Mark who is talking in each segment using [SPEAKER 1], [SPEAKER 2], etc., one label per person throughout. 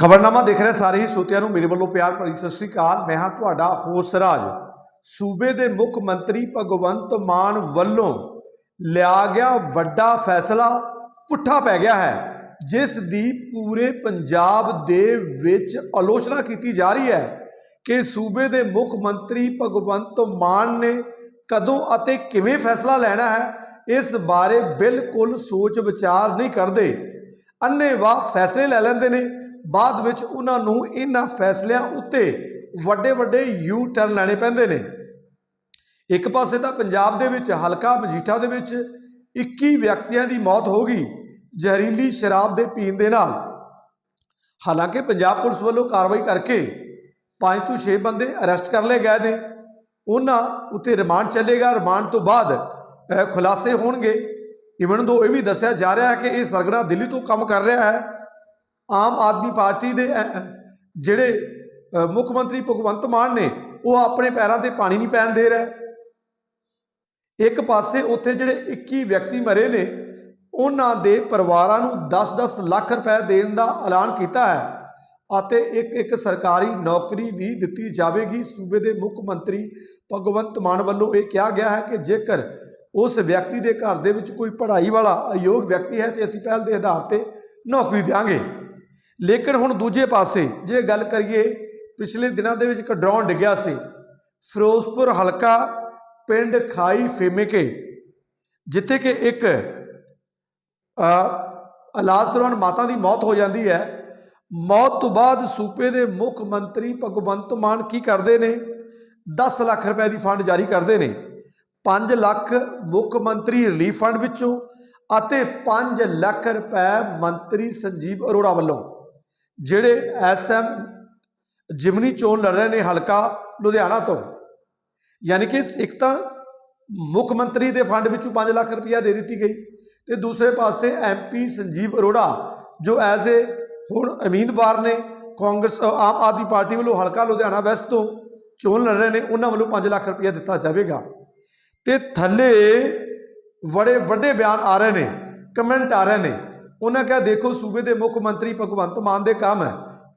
[SPEAKER 1] ਖਬਰਨਾਮਾ ਦੇਖ ਰਹੇ, ਸਾਰੇ ਹੀ ਸੋਤਿਆਂ ਨੂੰ ਮੇਰੇ ਵੱਲੋਂ ਪਿਆਰ ਭਰੀ ਸਤਿ ਸ੍ਰੀ ਅਕਾਲ। ਮੈਂ ਹਾਂ ਤੁਹਾਡਾ ਹੋਸ ਰਾਜ। ਸੂਬੇ ਦੇ ਮੁੱਖ ਮੰਤਰੀ ਭਗਵੰਤ ਮਾਨ ਵੱਲੋਂ ਲਿਆ ਗਿਆ ਵੱਡਾ ਫੈਸਲਾ ਪੁੱਠਾ ਪੈ ਗਿਆ ਹੈ, ਜਿਸ ਦੀ ਪੂਰੇ ਪੰਜਾਬ ਦੇ ਵਿੱਚ ਆਲੋਚਨਾ ਕੀਤੀ ਜਾ ਰਹੀ ਹੈ ਕਿ ਸੂਬੇ ਦੇ ਮੁੱਖ ਮੰਤਰੀ ਭਗਵੰਤ ਮਾਨ ਨੇ ਕਦੋਂ ਅਤੇ ਕਿਵੇਂ ਫੈਸਲਾ ਲੈਣਾ ਹੈ, ਇਸ ਬਾਰੇ ਬਿਲਕੁਲ ਸੋਚ ਵਿਚਾਰ ਨਹੀਂ ਕਰਦੇ। ਅੰਨ੍ਹੇਵਾਹ ਫੈਸਲੇ ਲੈ ਲੈਂਦੇ ਨੇ ਬਾਅਦ ਵਿੱਚ ਉਹਨਾਂ ਨੂੰ ਇਹਨਾਂ ਫੈਸਲਿਆਂ ਉੱਤੇ ਵੱਡੇ ਵੱਡੇ ਯੂ ਟਰਨ ਲੈਣੇ ਪੈਂਦੇ ਨੇ। ਇੱਕ ਪਾਸੇ ਤਾਂ ਪੰਜਾਬ ਦੇ ਵਿੱਚ ਹਲਕਾ ਮਜੀਠਾ ਦੇ ਵਿੱਚ 21 ਵਿਅਕਤੀਆਂ ਦੀ ਮੌਤ ਹੋ ਗਈ ਜ਼ਹਿਰੀਲੀ ਸ਼ਰਾਬ ਦੇ ਪੀਣ ਦੇ ਨਾਲ। ਹਾਲਾਂਕਿ ਪੰਜਾਬ ਪੁਲਿਸ ਵੱਲੋਂ ਕਾਰਵਾਈ ਕਰਕੇ 5 ਤੋਂ 6 ਬੰਦੇ ਅਰੈਸਟ ਕਰ ਲਏ ਗਏ ਨੇ। ਉਹਨਾਂ ਉੱਤੇ ਰਿਮਾਂਡ ਚੱਲੇਗਾ ਰਿਮਾਂਡ ਤੋਂ ਬਾਅਦ ਖੁਲਾਸੇ ਹੋਣਗੇ। ਇਵਨ ਦੋ ਇਹ ਵੀ ਦੱਸਿਆ ਜਾ ਰਿਹਾ ਹੈ ਕਿ ਇਹ ਸਰਗਣਾ ਦਿੱਲੀ ਤੋਂ ਕੰਮ ਕਰ ਰਿਹਾ ਹੈ। ਆਮ ਆਦਮੀ ਪਾਰਟੀ ਦੇ ਜਿਹੜੇ ਮੁੱਖ ਮੰਤਰੀ ਭਗਵੰਤ ਮਾਨ ਨੇ, ਉਹ ਆਪਣੇ ਪੈਰਾਂ ਤੇ ਪਾਣੀ ਨਹੀਂ ਪੈਣ ਦੇ ਰਿਹਾ। ਇੱਕ ਪਾਸੇ ਉੱਥੇ ਜਿਹੜੇ 21 ਵਿਅਕਤੀ ਮਰੇ ਨੇ, ਉਹਨਾਂ ਦੇ ਪਰਿਵਾਰਾਂ ਨੂੰ 10-10 ਲੱਖ ਰੁਪਏ ਦੇਣ ਦਾ ਐਲਾਨ ਕੀਤਾ ਹੈ ਅਤੇ ਇੱਕ ਇੱਕ ਸਰਕਾਰੀ ਨੌਕਰੀ ਵੀ ਦਿੱਤੀ ਜਾਵੇਗੀ। ਸੂਬੇ ਦੇ ਮੁੱਖ ਮੰਤਰੀ ਭਗਵੰਤ ਮਾਨ ਵੱਲੋਂ ਇਹ ਕਿਹਾ ਗਿਆ ਹੈ ਕਿ ਜੇਕਰ ਉਸ ਵਿਅਕਤੀ ਦੇ ਘਰ ਦੇ ਵਿੱਚ ਕੋਈ ਪੜ੍ਹਾਈ ਵਾਲਾ ਅਯੋਗ ਵਿਅਕਤੀ ਹੈ, ਤੇ ਅਸੀਂ ਪਹਿਲ ਦੇ ਆਧਾਰ ਤੇ ਨੌਕਰੀ ਦੇਵਾਂਗੇ ਲੇਕਿਨ ਹੁਣ ਦੂਜੇ ਪਾਸੇ ਜੇ ਗੱਲ ਕਰੀਏ, ਪਿਛਲੇ ਦਿਨਾਂ ਦੇ ਵਿੱਚ ਇੱਕ ਡਰੋਨ ਡਿੱਗਿਆ ਸੀ। ਫਿਰੋਜ਼ਪੁਰ ਹਲਕਾ ਪਿੰਡ ਖਾਈ ਫੇਮੇਕੇ, ਜਿੱਥੇ ਕਿ ਇੱਕ ਇਲਾਜ ਦੌਰਾਨ ਮਾਤਾ ਦੀ ਮੌਤ ਹੋ ਜਾਂਦੀ ਹੈ। ਮੌਤ ਤੋਂ ਬਾਅਦ ਸੂਬੇ ਦੇ ਮੁੱਖ ਮੰਤਰੀ ਭਗਵੰਤ ਮਾਨ ਕੀ ਕਰਦੇ ਨੇ? 10 ਲੱਖ ਰੁਪਏ ਦੀ ਫੰਡ ਜਾਰੀ ਕਰਦੇ ਨੇ। 5 ਲੱਖ ਮੁੱਖ ਮੰਤਰੀ ਰਿਲੀਫ ਫੰਡ ਵਿੱਚੋਂ ਅਤੇ 5 ਲੱਖ ਰੁਪਏ ਮੰਤਰੀ ਸੰਜੀਵ ਅਰੋੜਾ ਵੱਲੋਂ। ਜਿਹੜੇ ਇਸ ਟਾਈਮ ਜਿਮਨੀ ਚੋਣ ਲੜ ਰਹੇ ਨੇ ਹਲਕਾ ਲੁਧਿਆਣਾ ਤੋਂ, ਯਾਨੀ ਕਿ ਇੱਕ ਤਾਂ ਮੁੱਖ ਮੰਤਰੀ ਦੇ ਫੰਡ ਵਿੱਚੋਂ 5 ਲੱਖ ਰੁਪਇਆ ਦੇ ਦਿੱਤੀ ਗਈ ਤੇ ਦੂਸਰੇ ਪਾਸੇ ਐਮਪੀ ਸੰਜੀਵ ਅਰੋੜਾ, ਜੋ ਐਜ਼ ਏ ਹੁਣ ਉਮੀਦਵਾਰ ਨੇ ਕਾਂਗਰਸ, ਆਮ ਆਦਮੀ ਪਾਰਟੀ ਵੱਲੋਂ ਹਲਕਾ ਲੁਧਿਆਣਾ ਵੈਸਟ ਤੋਂ ਚੋਣ ਲੜ ਰਹੇ ਨੇ, ਉਹਨਾਂ ਵੱਲੋਂ 5 ਲੱਖ ਰੁਪਇਆ ਦਿੱਤਾ ਜਾਵੇਗਾ। ਤੇ ਥੱਲੇ ਬੜੇ ਵੱਡੇ ਬਿਆਨ ਆ ਰਹੇ ਨੇ ਕਮੈਂਟ ਆ ਰਹੇ ਨੇ ਉਹਨਾਂ ਕਿਹਾ, ਦੇਖੋ ਸੂਬੇ ਦੇ ਮੁੱਖ ਮੰਤਰੀ ਭਗਵੰਤ ਮਾਨ ਦੇ ਕੰਮ ਹੈ।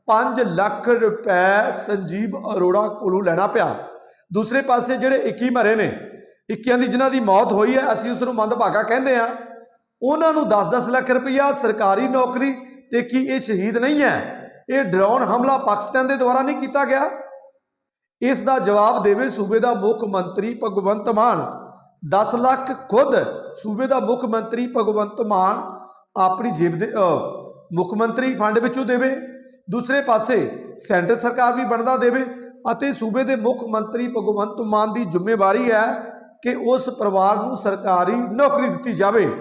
[SPEAKER 1] 5 ਲੱਖ ਰੁਪਏ ਸੰਜੀਵ ਅਰੋੜਾ ਕੋਲੋਂ ਲੈਣਾ ਪਿਆ। ਦੂਸਰੇ ਪਾਸੇ ਜਿਹੜੇ 21 ਮਰੇ ਨੇ 21 ਦੀ ਜਿਨ੍ਹਾਂ ਦੀ ਮੌਤ ਹੋਈ ਹੈ, ਅਸੀਂ ਉਸ ਨੂੰ ਮੰਦਭਾਗਾ ਕਹਿੰਦੇ ਆ ਉਹਨਾਂ ਨੂੰ 10-10 ਲੱਖ ਰੁਪਇਆ ਸਰਕਾਰੀ ਨੌਕਰੀ ਤੇ ਕੀ ਇਹ ਸ਼ਹੀਦ ਨਹੀਂ ਹੈ? ਇਹ ਡਰੋਨ ਹਮਲਾ ਪਾਕਿਸਤਾਨ ਦੇ ਦੁਆਰਾ ਨਹੀਂ ਕੀਤਾ ਗਿਆ? ਇਸ ਦਾ ਜਵਾਬ ਦੇਵੇ ਸੂਬੇ ਦਾ ਮੁੱਖ ਮੰਤਰੀ ਭਗਵੰਤ ਮਾਨ। 10 ਲੱਖ ਖੁਦ ਸੂਬੇ ਦਾ ਮੁੱਖ ਮੰਤਰੀ ਭਗਵੰਤ ਮਾਨ ਆਪਣੀ ਜੇਬ ਦੇ ਮੁੱਖ ਮੰਤਰੀ ਫੰਡ ਵਿੱਚੋਂ ਦੇਵੇ। ਦੂਸਰੇ ਪਾਸੇ ਸੈਂਟਰ ਸਰਕਾਰ ਵੀ ਬਣਦਾ ਦੇਵੇ ਅਤੇ ਸੂਬੇ ਦੇ ਮੁੱਖ ਮੰਤਰੀ ਭਗਵੰਤ ਮਾਨ ਦੀ ਜ਼ਿੰਮੇਵਾਰੀ ਹੈ ਕਿ ਉਸ ਪਰਿਵਾਰ ਨੂੰ ਸਰਕਾਰੀ ਨੌਕਰੀ ਦਿੱਤੀ ਜਾਵੇ।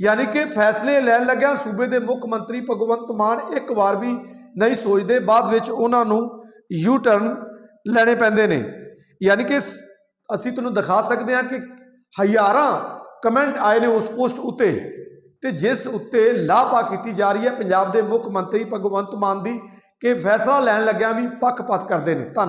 [SPEAKER 1] ਯਾਨੀ ਕਿ ਫੈਸਲੇ ਲੈਣ ਲੱਗਿਆ ਸੂਬੇ ਦੇ ਮੁੱਖ ਮੰਤਰੀ ਭਗਵੰਤ ਮਾਨ ਇੱਕ ਵਾਰ ਵੀ ਨਹੀਂ ਸੋਚਦੇ। ਬਾਅਦ ਵਿੱਚ ਉਹਨਾਂ ਨੂੰ ਯੂ ਟਰਨ ਲੈਣੇ ਪੈਂਦੇ ਨੇ। ਯਾਨੀ ਕਿ ਸ- ਅਸੀਂ ਤੁਹਾਨੂੰ ਦਿਖਾ ਸਕਦੇ ਹਾਂ ਕਿ ਹਜ਼ਾਰਾਂ ਕਮੈਂਟ ਆਏ ਨੇ ਉਸ ਪੋਸਟ ਉੱਤੇ। ਤੇ ਜਿਸ ਉੱਤੇ ਲਾਪਾ ਕੀਤੀ ਜਾ ਰਹੀ ਹੈ, ਪੰਜਾਬ ਦੇ ਮੁੱਖ ਮੰਤਰੀ ਭਗਵੰਤ ਮਾਨ ਦੀ, ਕਿ ਫੈਸਲਾ ਲੈਣ ਲੱਗਿਆਂ ਵੀ ਪੱਖਪਾਤ ਕਰਦੇ ਨੇ। ਧੰਨ